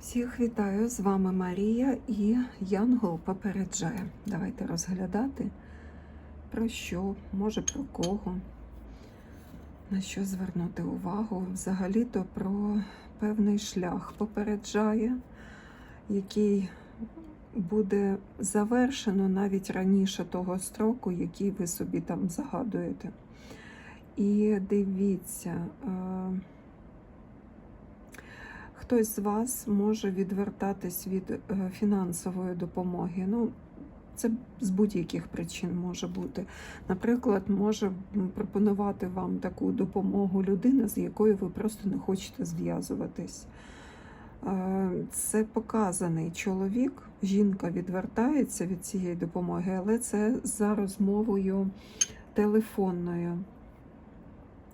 Всіх вітаю, з вами Марія і Янгол попереджає. Давайте розглядати про що, може про кого, на що звернути увагу. Взагалі-то про певний шлях попереджає, який буде завершено навіть раніше того строку, який ви собі там загадуєте. І дивіться. е, Хтось з вас може відвертатись від е, фінансової допомоги. Ну, це з будь-яких причин може бути. Наприклад, може пропонувати вам таку допомогу людина, з якою ви просто не хочете зв'язуватись. Е, Це показаний чоловік, жінка відвертається від цієї допомоги, але це за розмовою телефонною.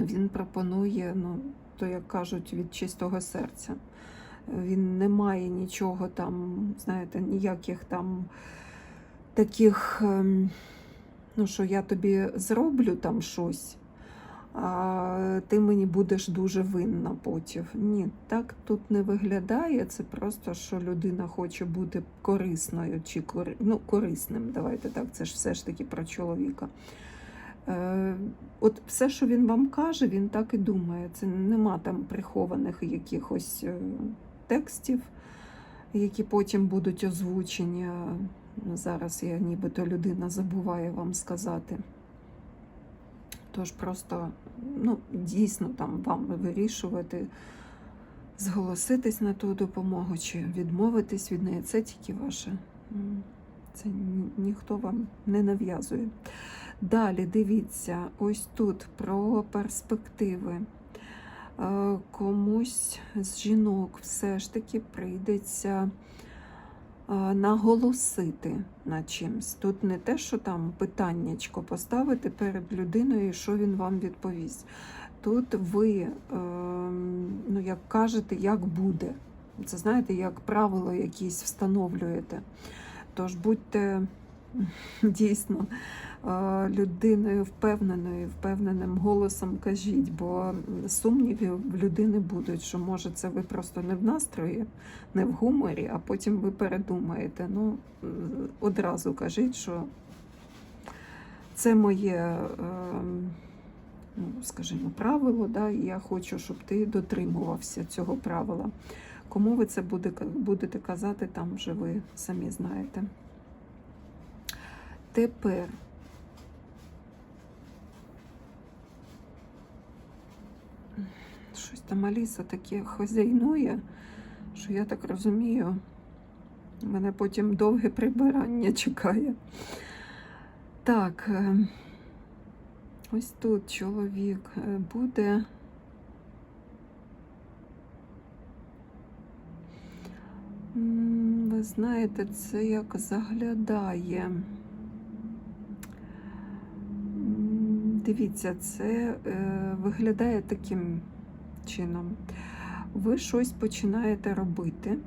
Він пропонує, ну, то як кажуть, від чистого серця. Він не має нічого там, знаєте, ніяких там таких, ем, ну що я тобі зроблю там щось, а ти мені будеш дуже винна потім. Ні, так тут не виглядає. Це просто, що людина хоче бути корисною чи кори... ну, корисним. Давайте так, це ж все ж таки про чоловіка. Е, От все, що він вам каже, він так і думає. Це нема там прихованих якихось е, текстів, які потім будуть озвучені. Зараз я нібито людина забуває вам сказати. Тож просто ну, дійсно там вам вирішувати, зголоситись на ту допомогу чи відмовитись від неї. Це тільки ваше. Це ні- ніхто вам не нав'язує. Далі дивіться, ось тут про перспективи. Е, Комусь з жінок все ж таки прийдеться е, наголосити на чимсь. Тут не те, що там питаннячко поставити перед людиною, що він вам відповість. Тут ви, е, ну як кажете, як буде. Це знаєте, як правило якісь встановлюєте. Тож будьте дійсно е, людиною впевненою, впевненим голосом кажіть, бо сумніви в людини будуть, що може це ви просто не в настрої, не в гуморі, а потім ви передумаєте. Ну, одразу кажіть, що це моє, е, ну, скажімо, правило, да, і я хочу, щоб ти дотримувався цього правила. Кому ви це будете казати, там вже ви самі знаєте. Тепер щось там Аліса таке хазяйнує, що я так розумію, мене потім довге прибирання чекає. Так, е, ось тут чоловік е, буде. Ви знаєте, це як заглядає. Дивіться, це е, виглядає таким чином. Ви щось починаєте робити,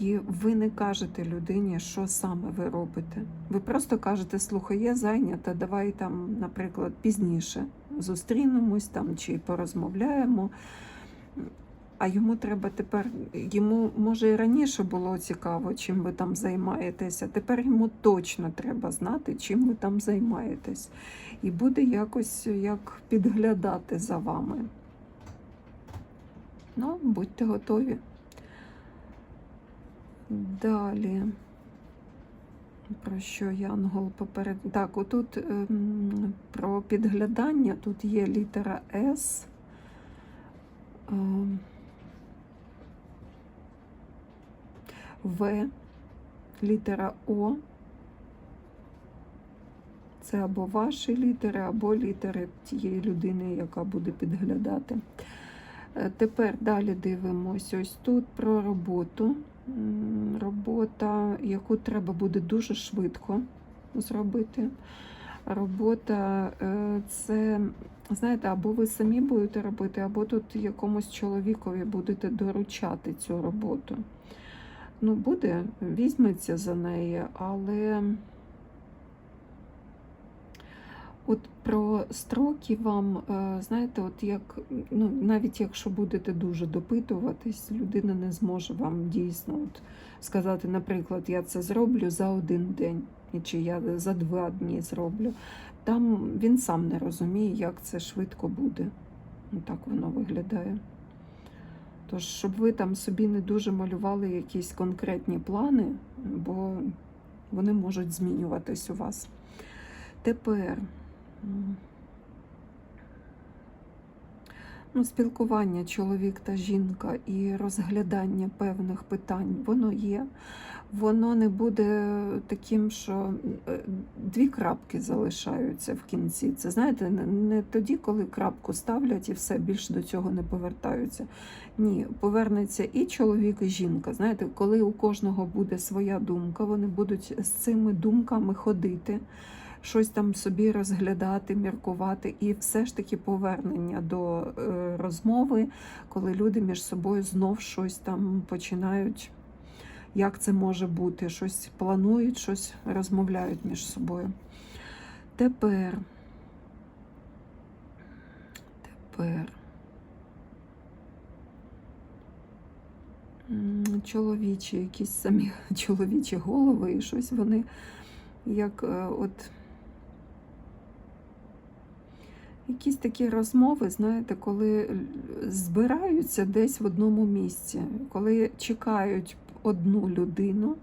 і ви не кажете людині, що саме ви робите. Ви просто кажете, слухай, я зайнята, давай там, наприклад, пізніше зустрінемось там чи порозмовляємо. А йому треба тепер, йому може і раніше було цікаво, чим ви там займаєтеся. Тепер йому точно треба знати, чим ви там займаєтесь. І буде якось як підглядати за вами. Ну, будьте готові. Далі. Про що Янгол поперед. Так, отут ем, про підглядання тут є літера С. Ем, В, літера О. Це або ваші літери, або літери тієї людини, яка буде підглядати. Е, Тепер далі дивимося ось тут про роботу. Робота, яку треба буде дуже швидко зробити. Робота е, це, знаєте, або ви самі будете робити, або тут якомусь чоловікові будете доручати цю роботу. Ну, буде, візьметься за неї, але От про строки вам, е, знаєте, от як ну, навіть якщо будете дуже допитуватись, людина не зможе вам дійсно от, сказати, наприклад, я це зроблю за один день, чи я за два дні зроблю. Там він сам не розуміє, як це швидко буде. Так воно виглядає. Тож, щоб ви там собі не дуже малювали якісь конкретні плани, бо вони можуть змінюватись у вас. Тепер ну, спілкування чоловік та жінка і розглядання певних питань, воно є. Воно не буде таким, що е, дві крапки залишаються в кінці. Це знаєте, не- тоді, коли крапку ставлять і все більш до цього не повертаються. Ні, повернеться і чоловік, і жінка. Знаєте, коли у кожного буде своя думка, вони будуть з цими думками ходити, щось там собі розглядати, міркувати, і все ж таки повернення до е, розмови, коли люди між собою знов щось там починають. Як це може бути? Щось планують, щось розмовляють між собою. Тепер. Тепер. Чоловічі, якісь самі чоловічі голови, і щось вони як е, от. Якісь такі розмови, знаєте, коли збираються десь в одному місці, коли чекають одну людину,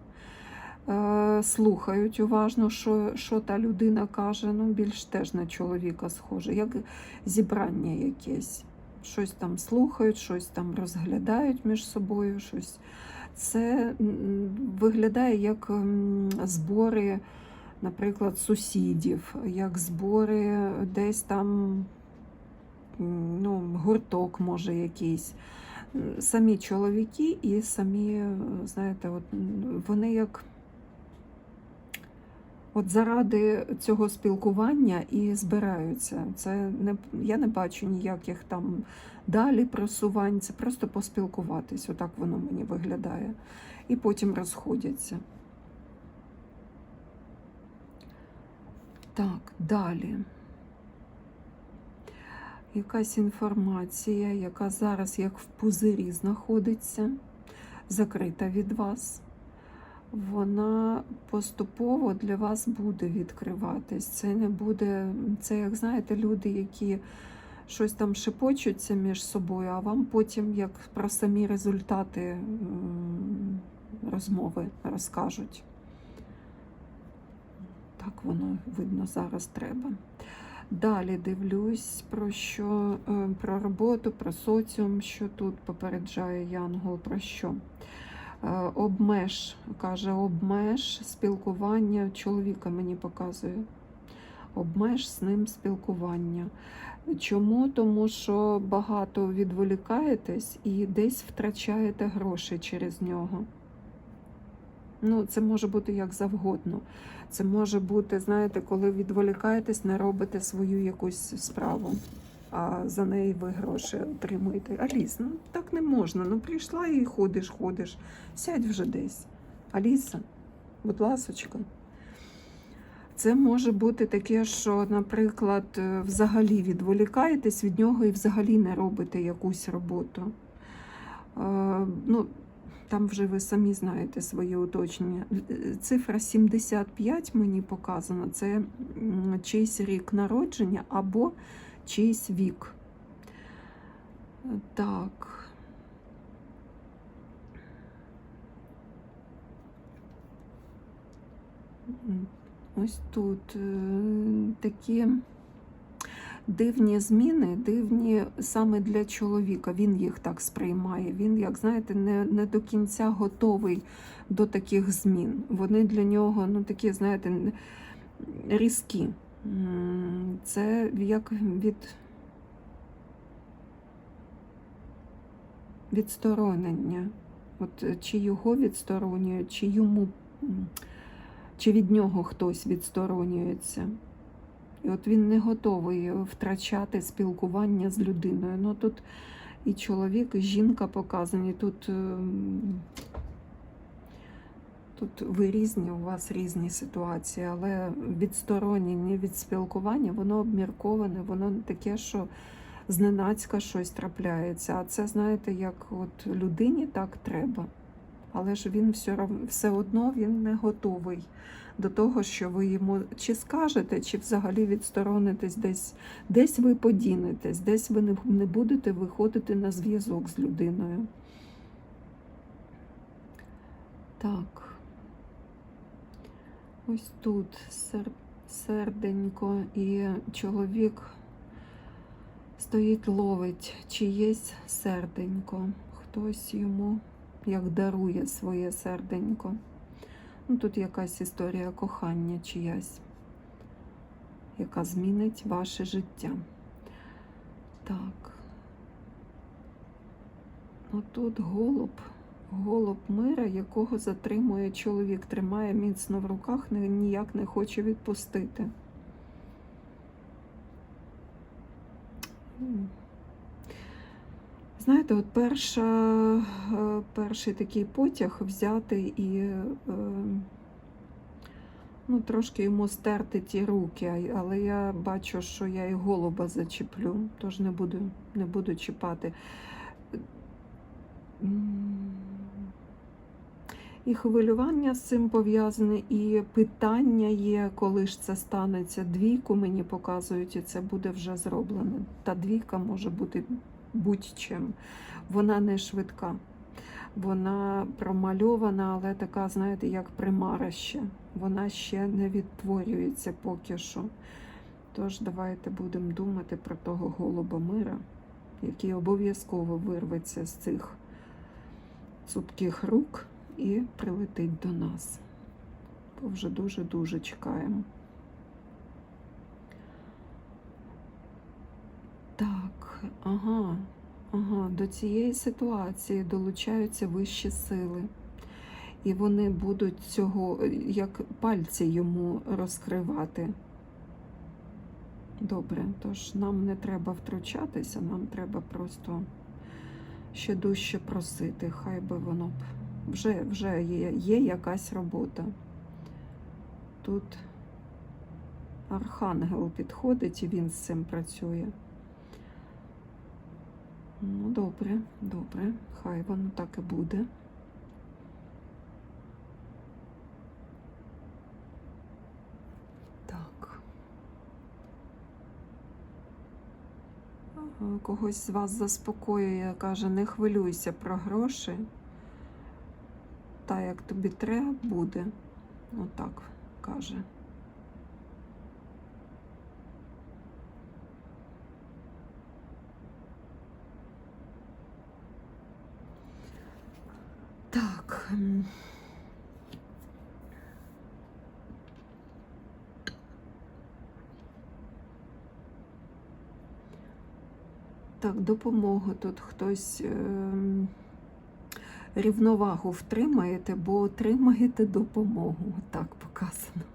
е, слухають уважно, що, що та людина каже, ну більш теж на чоловіка схоже, як зібрання якесь. Щось там слухають, щось там розглядають між собою, щось. Це виглядає як збори, наприклад, сусідів, як збори десь там ну, гурток, може, якийсь. Самі чоловіки і самі, знаєте, от, вони як от заради цього спілкування і збираються. Це не, я не бачу ніяких там далі просувань, це просто поспілкуватись. Отак воно мені виглядає. І потім розходяться. Так, далі. Якась інформація, яка зараз як в пузирі знаходиться, закрита від вас, вона поступово для вас буде відкриватись. Це не буде, це, як знаєте, люди, які щось там шепочуться між собою, а вам потім, як про самі результати розмови розкажуть. Так воно видно зараз треба. Далі дивлюсь про що е, про роботу, про соціум, що тут попереджає Янгол, про що. Е, Обмеж, каже, обмеж спілкування чоловіка мені показує. Обмеж з ним спілкування. Чому? Тому що багато відволікаєтесь і десь втрачаєте гроші через нього. Ну, це може бути як завгодно. Це може бути, знаєте, коли відволікаєтесь, не робите свою якусь справу, а за неї ви гроші отримуєте. Аліс, ну так не можна. Ну прийшла і ходиш, ходиш. Сядь вже десь. Аліса, будь ласочка. Це може бути таке, що, наприклад, е, взагалі відволікаєтесь від нього і взагалі не робите якусь роботу. Е, ну, там вже ви самі знаєте своє уточнення. Е, Цифра 75 мені показана. Це чийсь рік народження або чийсь вік. Е, Так. Ось тут е, такі дивні зміни, дивні саме для чоловіка. Він їх так сприймає. Він, як знаєте, не, не до кінця готовий до таких змін. Вони для нього, ну такі, знаєте, різкі. Це як від відсторонення. От е, чи його відсторонюють, чи йому, чи від нього хтось відсторонюється. І от він не готовий втрачати спілкування з людиною. Ну тут і чоловік, і жінка показані. Тут ем, Тут ви різні, у вас різні ситуації, але відсторонення від спілкування, воно обмірковане, воно таке, що зненацька щось трапляється. А це, знаєте, як от людині так треба. Але ж він все, все одно він не готовий до того, що ви йому чи скажете, чи взагалі відсторонитесь десь, десь ви подінетесь, десь ви не, будете виходити на зв'язок з людиною. Так. Ось тут сер... серденько і чоловік стоїть, ловить чиєсь серденько. Хтось йому як дарує своє серденько. Ну, тут якась історія кохання чиясь, яка змінить ваше життя. Так. Ну тут голуб, голуб мира, якого затримує чоловік, тримає міцно в руках, ніяк не хоче відпустити. Знаєте, от перша, е, перший такий потяг взяти і е, ну, трошки йому стерти ті руки, але я бачу, що я і голуба зачеплю, тож не буду, не буду чіпати. І хвилювання з цим пов'язане, і питання є, коли ж це станеться. Двійку мені показують, і це буде вже зроблено. Та двійка може бути будь-чим. Вона не швидка. Вона промальована, але така, знаєте, як примара ще. Вона ще не відтворюється поки що. Тож давайте будемо думати про того голуба мира, який обов'язково вирветься з цих цупких рук і прилетить до нас. Бо вже дуже-дуже чекаємо. Так, ага, ага, до цієї ситуації долучаються вищі сили. І вони будуть цього, як пальці йому розкривати. Добре, тож нам не треба втручатися, нам треба просто ще дужче просити. Хай би воно б вже, вже є, є якась робота. Тут архангел підходить і він з цим працює. Ну, добре, добре, хай воно так і буде. Так. Когось з вас заспокоює, каже, не хвилюйся про гроші. Та як тобі треба буде. Отак каже. Так. Так, допомогу тут хтось ем, рівновагу втримаєте, бо отримаєте допомогу. Так показано.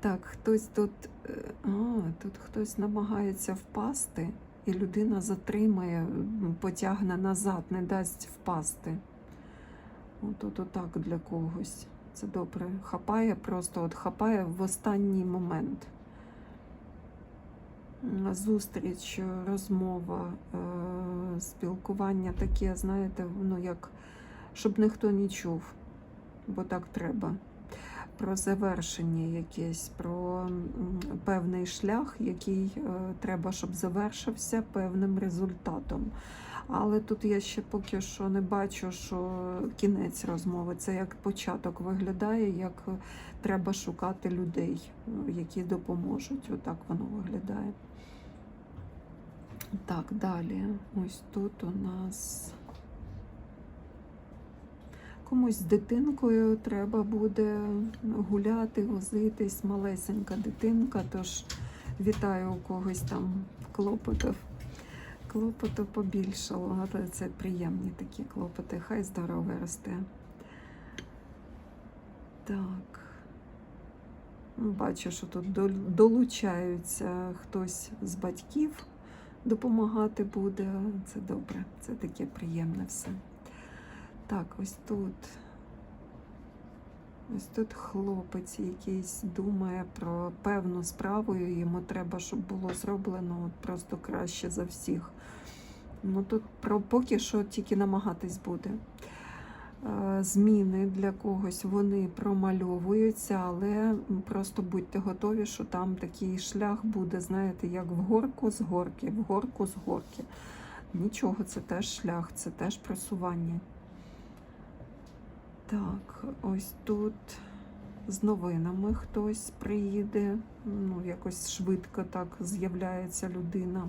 Так, хтось тут, е, а, тут хтось намагається впасти, і людина затримає, потягне назад, не дасть впасти. От отак для когось. Це добре. Хапає просто, от хапає в останній момент. Зустріч, розмова, е, спілкування таке, знаєте, ну як, щоб ніхто не чув, бо так треба. Про завершення якесь, про певний шлях, який е, треба, щоб завершився певним результатом. Але тут я ще поки що не бачу, що кінець розмови. Це як початок виглядає, як треба шукати людей, які допоможуть. Отак воно виглядає. Так, далі. Ось тут у нас комусь з дитинкою треба буде гуляти, возитись, малесенька дитинка, тож вітаю у когось там клопотів. Клопоту побільшало, але це приємні такі клопоти. Хай здорово росте. Так. Ну, Бачу, що тут долучаються хтось з батьків допомагати буде. Це добре, це таке приємне все. Так, ось тут Ось тут хлопець якийсь думає про певну справу, і йому треба, щоб було зроблено просто краще за всіх. Ну тут про поки що тільки намагатись буде. Е, Зміни для когось вони промальовуються, але просто будьте готові, що там такий шлях буде, знаєте, як в горку з горки, в горку з горки. Нічого, це теж шлях, це теж просування. Так, ось тут з новинами хтось приїде. Ну, якось швидко так з'являється людина.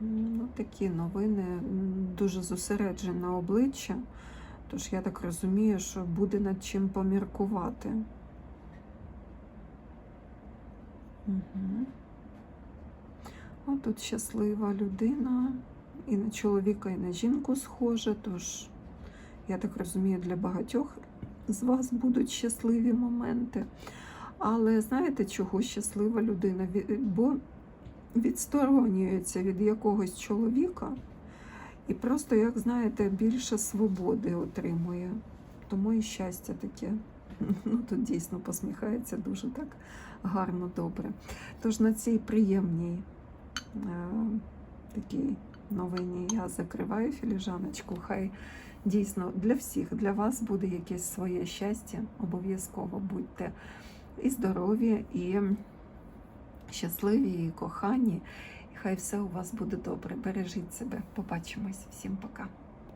Ну, такі новини дуже зосереджене обличчя. Тож я так розумію, що буде над чим поміркувати. Угу. О, тут щаслива людина. І на чоловіка, і на жінку схоже. Тож, я так розумію, для багатьох з вас будуть щасливі моменти. Але знаєте, чого щаслива людина? Бо відсторонюється від якогось чоловіка і просто, як знаєте, більше свободи отримує. Тому і щастя таке. Ну, тут дійсно посміхається дуже так гарно, добре. Тож на цій приємній е, такій новині я закриваю філіжаночку. Хай дійсно для всіх, для вас буде якесь своє щастя. Обов'язково будьте і здорові, і щасливі, і кохані. Хай все у вас буде добре. Бережіть себе. Побачимось. Всім пока.